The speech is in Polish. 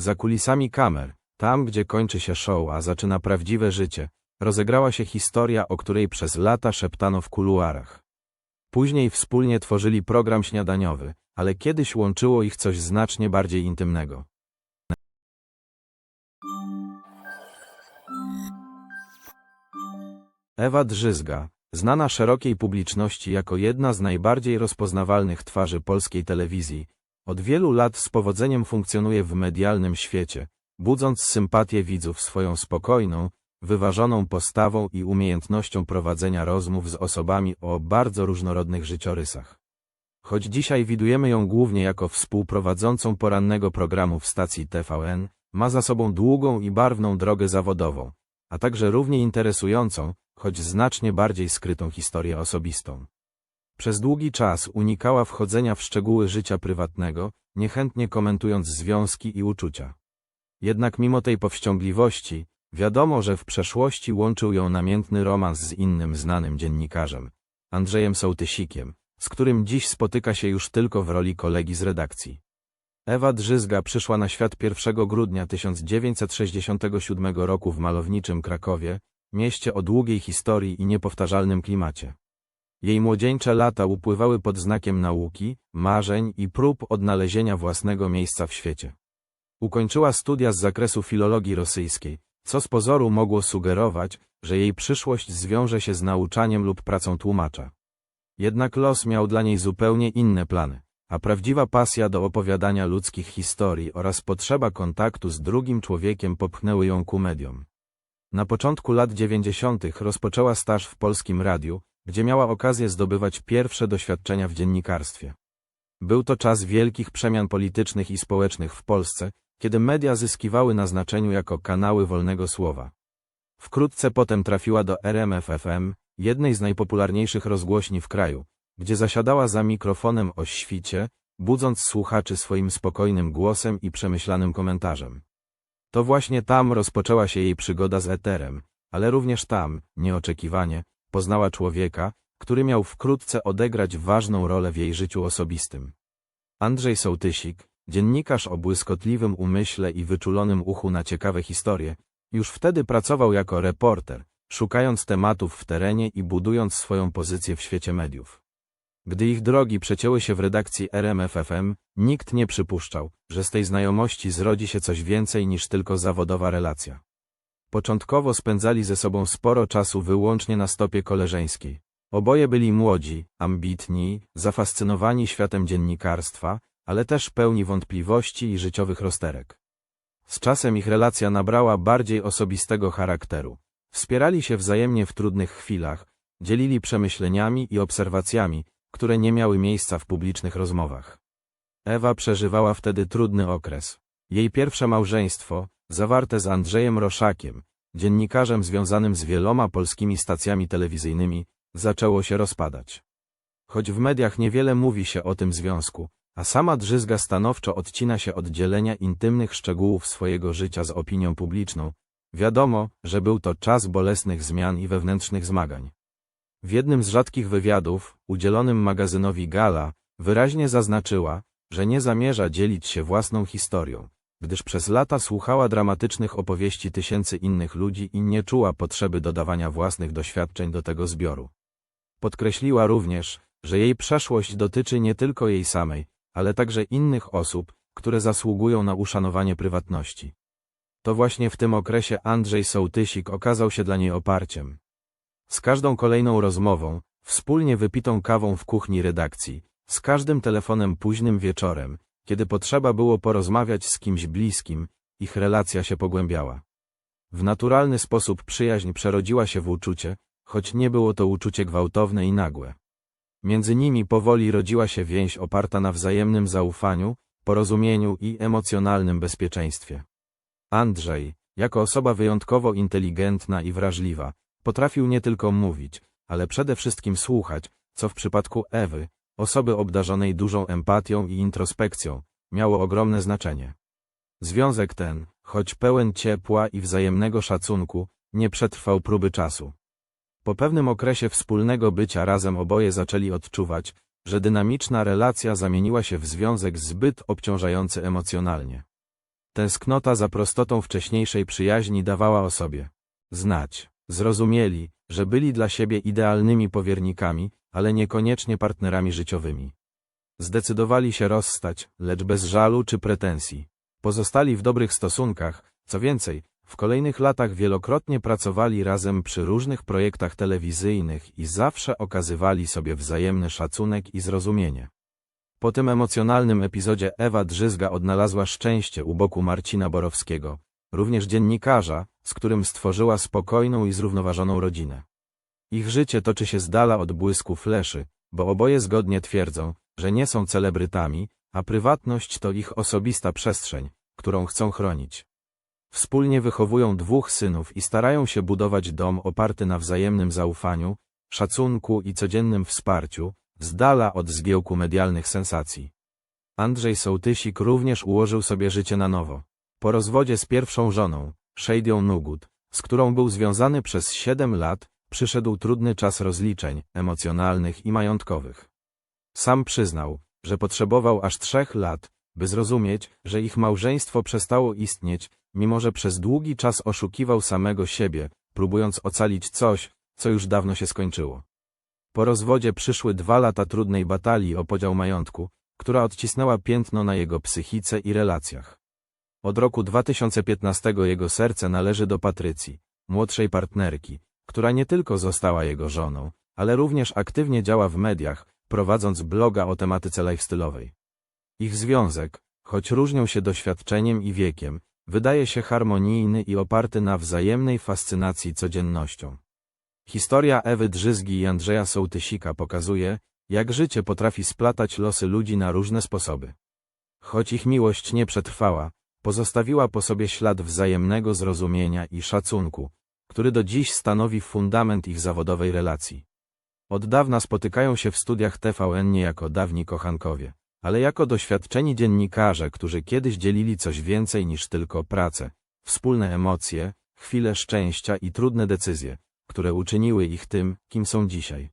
Za kulisami kamer, tam gdzie kończy się show, a zaczyna prawdziwe życie, rozegrała się historia, o której przez lata szeptano w kuluarach. Później wspólnie tworzyli program śniadaniowy, ale kiedyś łączyło ich coś znacznie bardziej intymnego. Ewa Drzyzga, znana szerokiej publiczności jako jedna z najbardziej rozpoznawalnych twarzy polskiej telewizji, od wielu lat z powodzeniem funkcjonuje w medialnym świecie, budząc sympatię widzów swoją spokojną, wyważoną postawą i umiejętnością prowadzenia rozmów z osobami o bardzo różnorodnych życiorysach. Choć dzisiaj widujemy ją głównie jako współprowadzącą porannego programu w stacji TVN, ma za sobą długą i barwną drogę zawodową, a także równie interesującą, choć znacznie bardziej skrytą historię osobistą. Przez długi czas unikała wchodzenia w szczegóły życia prywatnego, niechętnie komentując związki i uczucia. Jednak mimo tej powściągliwości, wiadomo, że w przeszłości łączył ją namiętny romans z innym znanym dziennikarzem, Andrzejem Sołtysikiem, z którym dziś spotyka się już tylko w roli kolegi z redakcji. Ewa Drzyzga przyszła na świat 1 grudnia 1967 roku w malowniczym Krakowie, mieście o długiej historii i niepowtarzalnym klimacie. Jej młodzieńcze lata upływały pod znakiem nauki, marzeń i prób odnalezienia własnego miejsca w świecie. Ukończyła studia z zakresu filologii rosyjskiej, co z pozoru mogło sugerować, że jej przyszłość zwiąże się z nauczaniem lub pracą tłumacza. Jednak los miał dla niej zupełnie inne plany, a prawdziwa pasja do opowiadania ludzkich historii oraz potrzeba kontaktu z drugim człowiekiem popchnęły ją ku mediom. Na początku lat 90. rozpoczęła staż w polskim radiu, gdzie miała okazję zdobywać pierwsze doświadczenia w dziennikarstwie. Był to czas wielkich przemian politycznych i społecznych w Polsce, kiedy media zyskiwały na znaczeniu jako kanały wolnego słowa. Wkrótce potem trafiła do RMFFM, jednej z najpopularniejszych rozgłośni w kraju, gdzie zasiadała za mikrofonem o świcie, budząc słuchaczy swoim spokojnym głosem i przemyślanym komentarzem. To właśnie tam rozpoczęła się jej przygoda z eterem, ale również tam, nieoczekiwanie, poznała człowieka, który miał wkrótce odegrać ważną rolę w jej życiu osobistym. Andrzej Sołtysik, dziennikarz o błyskotliwym umyśle i wyczulonym uchu na ciekawe historie, już wtedy pracował jako reporter, szukając tematów w terenie i budując swoją pozycję w świecie mediów. Gdy ich drogi przecięły się w redakcji RMFFM, nikt nie przypuszczał, że z tej znajomości zrodzi się coś więcej niż tylko zawodowa relacja. Początkowo spędzali ze sobą sporo czasu wyłącznie na stopie koleżeńskiej. Oboje byli młodzi, ambitni, zafascynowani światem dziennikarstwa, ale też pełni wątpliwości i życiowych rozterek. Z czasem ich relacja nabrała bardziej osobistego charakteru. Wspierali się wzajemnie w trudnych chwilach, dzielili przemyśleniami i obserwacjami, które nie miały miejsca w publicznych rozmowach. Ewa przeżywała wtedy trudny okres. Jej pierwsze małżeństwo, zawarte z Andrzejem Roszakiem, dziennikarzem związanym z wieloma polskimi stacjami telewizyjnymi, zaczęło się rozpadać. Choć w mediach niewiele mówi się o tym związku, a sama Drzyzga stanowczo odcina się od dzielenia intymnych szczegółów swojego życia z opinią publiczną, wiadomo, że był to czas bolesnych zmian i wewnętrznych zmagań. W jednym z rzadkich wywiadów, udzielonym magazynowi Gala, wyraźnie zaznaczyła, że nie zamierza dzielić się własną historią, gdyż przez lata słuchała dramatycznych opowieści tysięcy innych ludzi i nie czuła potrzeby dodawania własnych doświadczeń do tego zbioru. Podkreśliła również, że jej przeszłość dotyczy nie tylko jej samej, ale także innych osób, które zasługują na uszanowanie prywatności. To właśnie w tym okresie Andrzej Sołtysik okazał się dla niej oparciem. Z każdą kolejną rozmową, wspólnie wypitą kawą w kuchni redakcji, z każdym telefonem późnym wieczorem, kiedy potrzeba było porozmawiać z kimś bliskim, ich relacja się pogłębiała. W naturalny sposób przyjaźń przerodziła się w uczucie, choć nie było to uczucie gwałtowne i nagłe. Między nimi powoli rodziła się więź oparta na wzajemnym zaufaniu, porozumieniu i emocjonalnym bezpieczeństwie. Andrzej, jako osoba wyjątkowo inteligentna i wrażliwa, potrafił nie tylko mówić, ale przede wszystkim słuchać, co w przypadku Ewy, osoby obdarzonej dużą empatią i introspekcją, miało ogromne znaczenie. Związek ten, choć pełen ciepła i wzajemnego szacunku, nie przetrwał próby czasu. Po pewnym okresie wspólnego bycia razem oboje zaczęli odczuwać, że dynamiczna relacja zamieniła się w związek zbyt obciążający emocjonalnie. Tęsknota za prostotą wcześniejszej przyjaźni dawała o sobie znać. Zrozumieli, że byli dla siebie idealnymi powiernikami, ale niekoniecznie partnerami życiowymi. Zdecydowali się rozstać, lecz bez żalu czy pretensji. Pozostali w dobrych stosunkach, co więcej, w kolejnych latach wielokrotnie pracowali razem przy różnych projektach telewizyjnych i zawsze okazywali sobie wzajemny szacunek i zrozumienie. Po tym emocjonalnym epizodzie Ewa Drzyzga odnalazła szczęście u boku Marcina Borowskiego, również dziennikarza, z którym stworzyła spokojną i zrównoważoną rodzinę. Ich życie toczy się z dala od błysku fleszy, bo oboje zgodnie twierdzą, że nie są celebrytami, a prywatność to ich osobista przestrzeń, którą chcą chronić. Wspólnie wychowują dwóch synów i starają się budować dom oparty na wzajemnym zaufaniu, szacunku i codziennym wsparciu, z dala od zgiełku medialnych sensacji. Andrzej Sołtysik również ułożył sobie życie na nowo. Po rozwodzie z pierwszą żoną, Szejdią Nugut, z którą był związany przez 7 lat, przyszedł trudny czas rozliczeń emocjonalnych i majątkowych. Sam przyznał, że potrzebował aż trzech lat, by zrozumieć, że ich małżeństwo przestało istnieć, mimo że przez długi czas oszukiwał samego siebie, próbując ocalić coś, co już dawno się skończyło. Po rozwodzie przyszły dwa lata trudnej batalii o podział majątku, która odcisnęła piętno na jego psychice i relacjach. Od roku 2015 jego serce należy do Patrycji, młodszej partnerki, która nie tylko została jego żoną, ale również aktywnie działa w mediach, prowadząc bloga o tematyce lifestyle'owej. Ich związek, choć różnią się doświadczeniem i wiekiem, wydaje się harmonijny i oparty na wzajemnej fascynacji codziennością. Historia Ewy Drzyzgi i Andrzeja Sołtysika pokazuje, jak życie potrafi splatać losy ludzi na różne sposoby. Choć ich miłość nie przetrwała, pozostawiła po sobie ślad wzajemnego zrozumienia i szacunku, który do dziś stanowi fundament ich zawodowej relacji. Od dawna spotykają się w studiach TVN nie jako dawni kochankowie, ale jako doświadczeni dziennikarze, którzy kiedyś dzielili coś więcej niż tylko pracę, wspólne emocje, chwile szczęścia i trudne decyzje, które uczyniły ich tym, kim są dzisiaj.